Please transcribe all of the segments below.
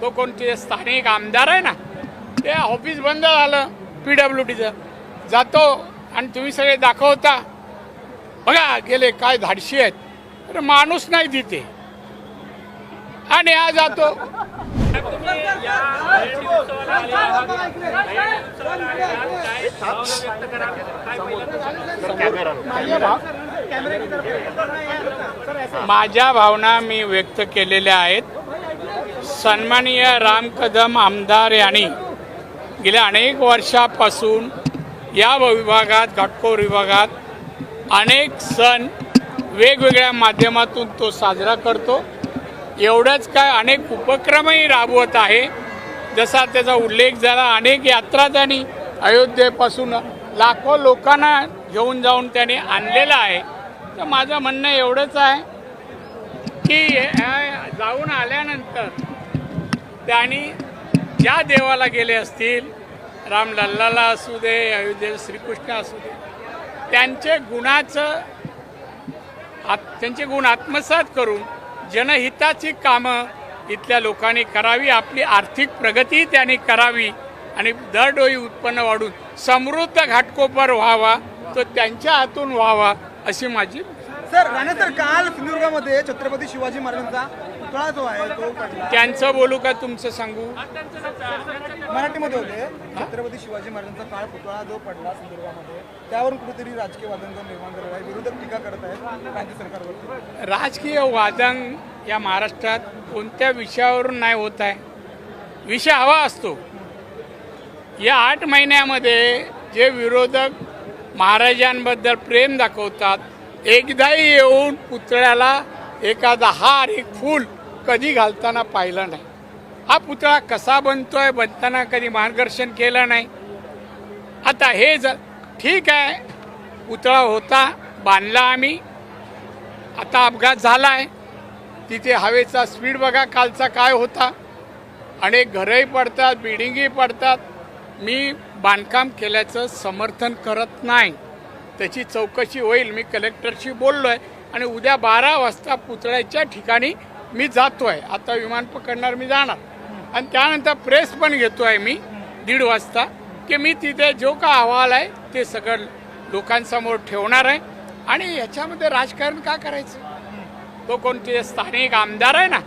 तो कोणते स्थानिक आमदार आहे ना ते ऑफिस बंद झालं पी डब्ल्यू डीचं जातो आणि तुम्ही सगळे दाखवता. बघा गेले काय धाडशी आहेत. तर माणूस नाही तिथे. आणि हा जातो. माझ्या भावना मी व्यक्त केलेल्या आहेत. सन्माननीय राम कदम आमदार यांनी गेल्या अनेक वर्षापासून या विभागात घाटकोर विभागात अनेक सण वेगवेगळ्या माध्यमातून तो साजरा करतो. एवढंच काय अनेक उपक्रमही राबवत आहे. जसा त्याचा उल्लेख झाला अनेक यात्रा त्यांनी अयोध्येपासून लाखो लोकांना घेऊन जाऊन त्याने आणलेलं आहे. तर माझं म्हणणं एवढंच आहे की जाऊन आल्यानंतर त्यांनी ज्या देवाला गेले असतील रामलल्लाला असू दे अयोध्ये श्रीकृष्ण असू दे त्यांचे गुणाचं आत त्यांचे गुण आत्मसात करून जनहिताची कामं इथल्या लोकांनी करावी आपली आर्थिक प्रगती त्यांनी करावी आणि दरडोई उत्पन्न वाढून समृद्ध घाटकोपर व्हावा तो त्यांच्या हातून व्हावा अशी माझी सर राणे सर काल सिंधुदुर्गामध्ये छत्रपती शिवाजी महाराजांचा पुतळा जो आहे तो त्यांचं बोलू का तुमचं सांगू? मराठीमध्ये होते. छत्रपती शिवाजी महाराजांचा काळ पुतळा जो पडला सिंधुदुर्गामध्ये त्यावरून कुठेतरी राजकीय वादंग निर्माण झालेला आहे विरोधक टीका करत आहेत राज्य सरकारवर राजकीय वादंग या महाराष्ट्रात कोणत्या विषयावरून नाही होत आहे? विषय हवा असतो. या आठ महिन्यामध्ये जे विरोधक महाराजांबद्दल प्रेम दाखवतात एकदाही येऊन पुतळ्याला एखादा हार एक फूल कधी घालताना पाहिलं नाही. हा पुतळा कसा बनतोय बनताना कधी मार्गदर्शन केलं नाही. आता हे ज ठीक आहे पुतळा होता बांधला आम्ही. आता अपघात झाला आहे तिथे हवेचा स्पीड बघा कालचा काय होता. अनेक घरंही पडतात बिल्डिंगही पडतात. मी बांधकाम केल्याचं समर्थन करत नाही. त्याची चौकशी होईल. मी कलेक्टरशी बोललो आहे आणि उद्या बारा वाजता पुतळ्याच्या ठिकाणी मी जातो आहे आता विमान पकडणार मी जाणार. आणि त्यानंतर प्रेस पण घेतो आहे मी दीड वाजता की मी तिथे जो का अहवाल आहे ते सगळं लोकांसमोर ठेवणार आहे. आणि याच्यामध्ये राजकारण का करायचं? तो कोणते स्थानिक आमदार आहे ना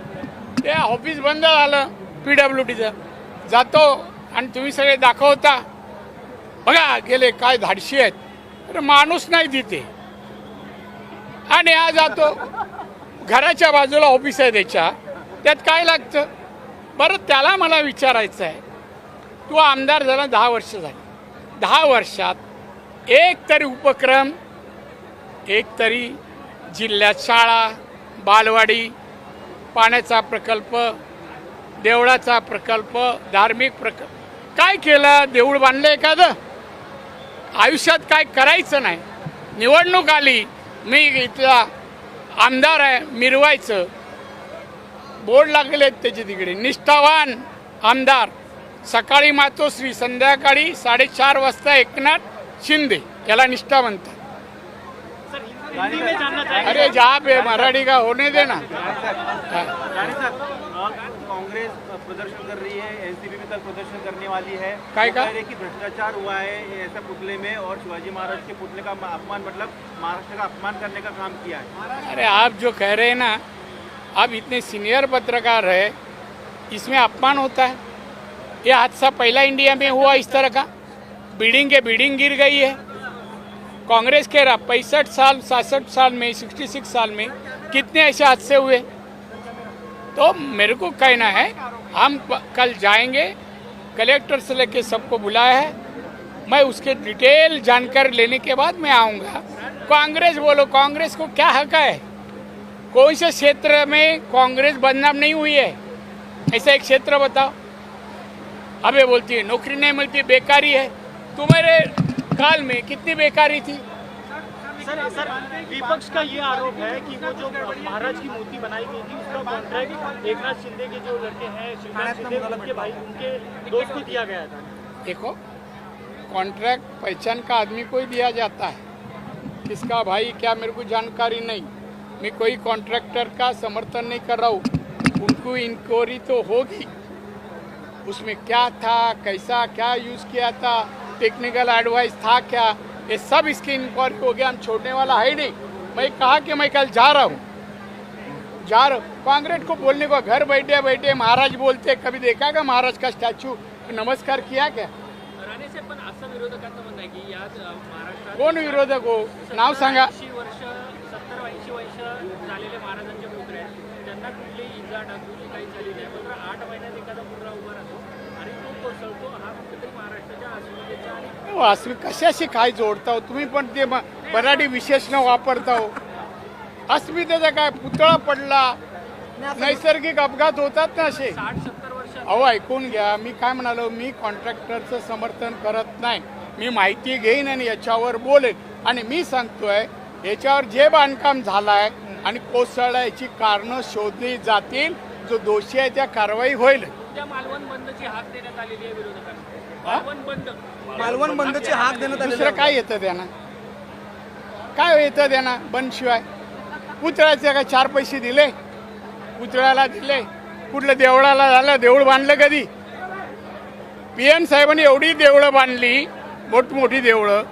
ते ऑफिस बंद झालं पी डब्ल्यू डीचं जातो आणि तुम्ही सगळे दाखवता. बघा गेले काय धाडशी आहेत. तर माणूस नाही तिथे. आणि हा जातो. घराच्या बाजूला ऑफिस आहे त्याच्या. त्यात काय लागतं? बरं त्याला मला विचारायचं आहे. तू आमदार झाला दहा वर्ष झाली. दहा वर्षात एक तरी उपक्रम एक तरी जिल्ह्यात शाळा बालवाडी पाण्याचा प्रकल्प देवळाचा प्रकल्प धार्मिक प्रकल्प. काय केलं? देऊळ बांधलं एखादं? आयुष्यात काय करायचं नाही. निवडणूक आली. मी इथला आमदार आहे मिरवायचं. बोर्ड लागले आहेत त्याचे तिकडे. निष्ठावान आमदार. सकाळी मातोश्री संध्याकाळी साडेचार वाजता एकनाथ शिंदे. याला निष्ठा म्हणतात. अरे जहाँ पे मराठी का होणे देना हाँ। प्रदर्शन कर रही है एनसीपी भी कल प्रदर्शन करने वाली है? कह रहे कि भ्रष्टाचार हुआ है ऐसा पुतले में और शिवाजी महाराज के पुतले का अपमान मतलब महाराष्ट्र का अपमान करने का काम किया है। अरे आप जो कह रहे हैं ना आप इतने सीनियर पत्रकार है इसमें अपमान होता है? ये हादसा पहला इंडिया में हुआ इस तरह का? बिल्डिंग के बिल्डिंग गिर गई है। कांग्रेस के पैंसठ साल सासठ साल में सिक्सटी सिक्स साल में कितने ऐसे हादसे हुए? तो मेरे को कहना है हम कल जाएँगे, कलेक्टर से लेके सबको बुलाया है। मैं उसके डिटेल जानकारी लेने के बाद मैं आऊँगा। कांग्रेस बोलो, कांग्रेस को क्या हक है? कौन से क्षेत्र में कांग्रेस बदनाम नहीं हुई है। ऐसा एक क्षेत्र बताओ। अबे बोलती है, नौकरी नहीं मिलती, बेकारी है। तुम्हारे काल में कितनी बेकारी थी? सर सर विपक्ष का ये आरोप है कि वो जो महाराज की मूर्ति बनाई गई थी उसका कॉन्ट्रैक्ट एकनाथ शिंदे के जो लड़के हैं शिवराज शिंदे उनके भाई उनके दोस्त को दिया गया था। देखो कॉन्ट्रैक्ट पहचान का आदमी को ही दिया जाता है। किसका भाई क्या मेरे को जानकारी नहीं। मैं कोई कॉन्ट्रैक्टर का समर्थन नहीं कर रहा हूँ। उनको इंक्वायरी तो होगी। उसमें क्या था कैसा क्या यूज़ किया था टेक्निकल एडवाइस था क्या? ये सब इसकी इंक्वायरी हो गया हम छोड़ने वाला है ही नहीं। मैं कहा कि मैं कल जा रहा हूँ। जा रहा हूँ। कांग्रेस को बोलने को घर बैठे बैठे महाराज बोलते कभी देखा का महाराज का स्टॅच्यू नमस्कार किया क्या? राणे साहेब पण असं विरोधकांचं म्हणणं आहे की यात अ, महाराष्ट्रात कोण विरोधक हो? नाव सांगा. ऐंशी वर्ष सत्तर ऐंशी वर्ष झालेले महाराजांचे पुत्र आहेत. त्यांना कुठलीही इजा डागुजी काही झाली नाही मात्र आठ महिन्यात एखादा पुतळा उभा राहतो आणि तो कोसळतो हा कुठेतरी महाराष्ट्राच्या अस्मितेचा आणि हो, असं कशाशी काय जोडता हो? तुम्ही पण ते मराठी विशेषण वापरता हो. अस्मितेचा काय पुतळा पडला. नैसर्गिक अपघात होतात ना असे. अहो ऐकून घ्या. मी काय म्हणालो? मी कॉन्ट्रॅक्टरचं समर्थन करत नाही. मी माहिती घेईन आणि याच्यावर बोलेन. आणि मी सांगतोय याच्यावर जे बांधकाम झालंय आणि कोसळण्याची कारणं शोधली जातील. जो दोषी आहे त्या कारवाई होईल. त्या मालवण बंदची हाक देण्यात आलेली आहे विरोधकांना? मालवण बंद. मालवण बंदची हाक देण्यात आलेली दुसरं काय येतं त्यांना? काय येतं त्यांना बंद शिवाय पुतळ्याचे काय चार पैसे दिले? पुतळ्याला दिले? कुठलं देवळाला झालं? देऊळ बांधलं कधी? पी एन साहेबांनी एवढी देवळं बांधली मोठमोठी देवळं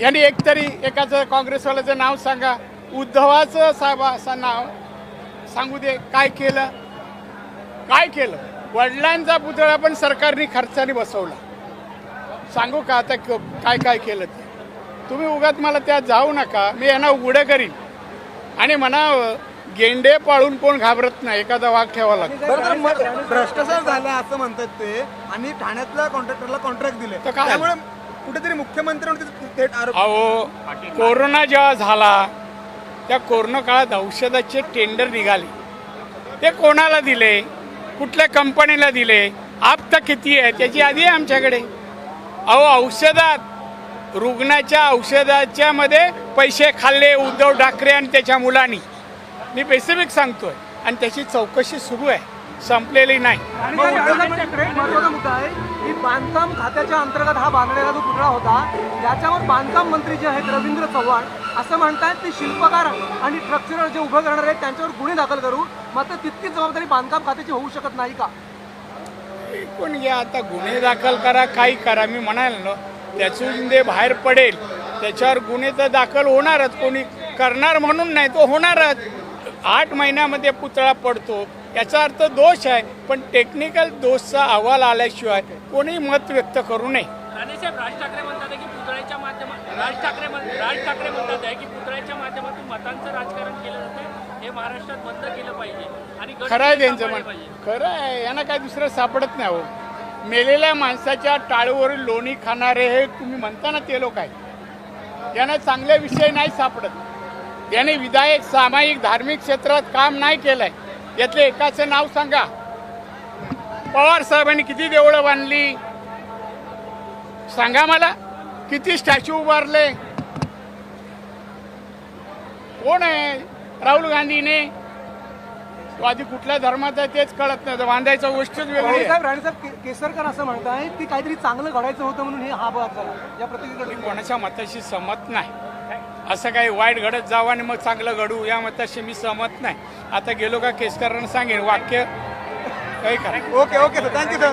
यांनी एकतरी एकाचं काँग्रेसवाल्याचं नाव सांगा. उद्धवाचं साहेबा असं नाव सांगू दे. काय केलं? काय केलं? वडिलांचा पुतळा पण सरकारने खर्चाने बसवला. सांगू का आता क- काय काय केलं ते? तुम्ही उगाच मला त्यात जाऊ नका. मी यांना उघडं करीन. आणि म्हणा गेंडे पाळून कोण घाबरत नाही एखादा वाघ ठेवा लागतो. भ्रष्टाचार झाला असं म्हणतात ते आणि ठाण्यातल्या कॉन्ट्रॅक्टरला कॉन्ट्रॅक्ट दिले. तर काय? त्यामुळे कुठेतरी आरोप अहो कोरोना जेव्हा झाला त्या कोरोना काळात औषधाचे टेंडर निघाले. ते कोणाला दिले? कुठल्या कंपनीला दिले? आपता किती आहे? त्याची यादी आहे आमच्याकडे. अहो औषधात रुग्णाच्या औषधाच्या मध्ये पैसे खाल्ले उद्धव ठाकरे आणि त्याच्या मुलांनी. मी स्पेसिफिक सांगतोय. आणि त्याची चौकशी सुरू आहे. संपलेली नाही. महत्त्वाचा मुद्दा आहे की बांधकाम खात्याच्या अंतर्गत हा बांधलेला जो पुतळा होता त्याच्यावर बांधकाम मंत्री जे आहेत रवींद्र चव्हाण असं म्हणतायत की शिल्पकार आणि स्ट्रक्चरर जे उभं करणार आहेत त्यांच्यावर गुन्हे दाखल करू. मात्र तितकीच जबाबदारी बांधकाम खात्याची होऊ शकत नाही का? पण घ्या आता गुन्हे दाखल करा काही करा. मी म्हणाल ना त्यातून ते बाहेर पडेल त्याच्यावर गुन्हे तर दाखल होणारच. कोणी करणार म्हणून नाही तो होणारच. आठ महिन्यामध्ये पुतळा पडतो. याचा अर्थ दोष आहे पण टेक्निकल दोषचा अहवाल आल्याशिवाय कोणी मत व्यक्त करू नये. राज ठाकरे म्हणतात की पुतळ्याच्या माध्यमात राज ठाकरे राज ठाकरे म्हणतात आहे की पुतळ्याच्या माध्यमातून मतांचं राजकारण केलं जातं हे महाराष्ट्रात बंद केलं पाहिजे आणि खरं आहे त्यांचं म्हण. खरं आहे यांना काय दुसरं सापडत नाही हो मेलेल्या माणसाच्या टाळूवरील लोणी खाणारे हे तुम्ही म्हणता ना ते लोक आहे यांना चांगले विषय नाही सापडत. याने विधायक सामायिक धार्मिक क्षेत्रात काम नाही केलंय. यातले एकाचं नाव सांगा. पवार साहेबांनी किती देवळं बांधली? सांगा मला किती स्टॅच्यू उभारले? कोण आहे राहुल गांधीने? तो आधी कुठल्या धर्माचा आहे तेच कळत नाही. बांधायचा गोष्टच वेगळी आहे. राणेसाहेब केसरकर असं म्हणतायत की काहीतरी चांगलं घडायचं होतं म्हणून हे हा अपघात झाला. या प्रतिक्रिया कोणाच्या मताशी सहमत नाही. असं काही वाईट घडत जावं आणि मग चांगलं घडू या मताशी मी सहमत नाही. आता गेलो का केसकरांना सांगेन वाक्य. काही करा. Okay okay sir thank you sir